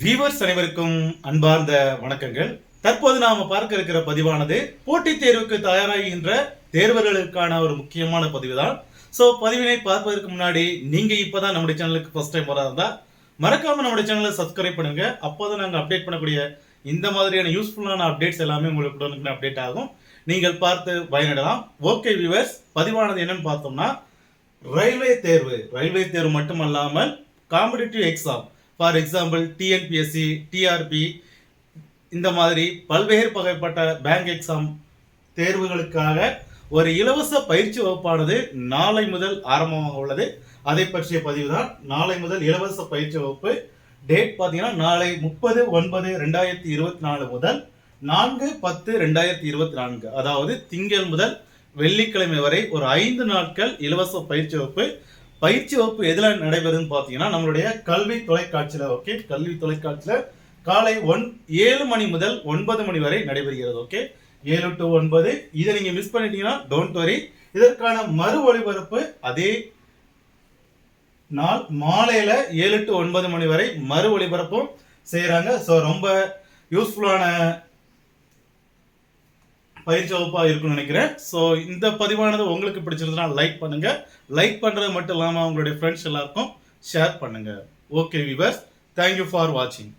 Viewers அனைவருக்கும் அன்பார்ந்த வணக்கங்கள். தற்போது நாம பார்க்க இருக்கிற பதிவானது போட்டித் தேர்வுக்கு தயாராகின்ற தேர்வர்களுக்கான ஒரு முக்கியமான பதிவு தான் ஸோ பதிவினை பார்ப்பதற்கு முன்னாடி நீங்க இப்பதான் நம்முடைய சேனலுக்கு ஃபர்ஸ்ட் டைம் வரா இருந்தா மறக்காம நம்முடைய சேனலை சப்ஸ்கிரைப் பண்ணுங்க. அப்போதான் நாங்கள் அப்டேட் பண்ணக்கூடிய இந்த மாதிரியான யூஸ்ஃபுல்லான அப்டேட்ஸ் எல்லாமே உங்களுக்கு அப்டேட் ஆகும். நீங்கள் பார்த்து பயனிடலாம். ஓகே வியூவர்ஸ் பதிவானது என்னன்னு பார்த்தோம்னா ரயில்வே தேர்வு. ரயில்வே தேர்வு மட்டுமல்லாமல் competitive exam for example TNPSC TRB இந்த மாதிரி பல்வேறு வகைப்பட்ட பேங்க் எக்ஸாம் தேர்வுகளுக்காக ஒரு இலவச பயிற்சி வகுப்பானது நாளை முதல் ஆரம்பமாக உள்ளது. அதை பற்றிய பதிவு தான் நாளை முதல் இலவச பயிற்சி வகுப்பு டேட் பார்த்தீங்கன்னா நாளை முப்பது ஒன்பது ரெண்டாயிரத்தி இருபத்தி நாலு முதல் நான்கு பத்து ரெண்டாயிரத்தி இருபத்தி நான்கு. அதாவது திங்கள் முதல் வெள்ளிக்கிழமை வரை ஒரு ஐந்து நாட்கள் இலவச பயிற்சி வகுப்பு பயிற்சி வகுப்பு எதில் நடைபெறுதுன்னு பார்த்தீங்கன்னா நம்மளுடைய கல்வி தொலைக்காட்சியில் ஓகே கல்வி தொலைக்காட்சியில் காலை ஒன் ஏழு மணி முதல் ஒன்பது மணி வரை நடைபெறுகிறது ஓகே ஏழு டு ஒன்பது இதை நீங்கள் மிஸ் பண்ணிட்டீங்கன்னா டோன்ட் வரி இதற்கான மறு ஒளிபரப்பு அதே நாள் மாலையில் ஏழு டு ஒன்பது மணி வரை மறு ஒளிபரப்பும் செய்கிறாங்க ஸோ ரொம்ப யூஸ்ஃபுல்லான பயிற்சி வகுப்பாக இருக்கும்னு நினைக்கிறேன். ஸோ இந்த பதிவானது உங்களுக்கு பிடிச்சிருந்தனா லைக் பண்ணுங்க. லைக் பண்ணுறது மட்டும் இல்லாமல் உங்களுடைய ஃப்ரெண்ட்ஸ் எல்லாருக்கும் ஷேர் பண்ணுங்க. ஓகே விவர்ஸ் தேங்க்யூ ஃபார் வாட்சிங்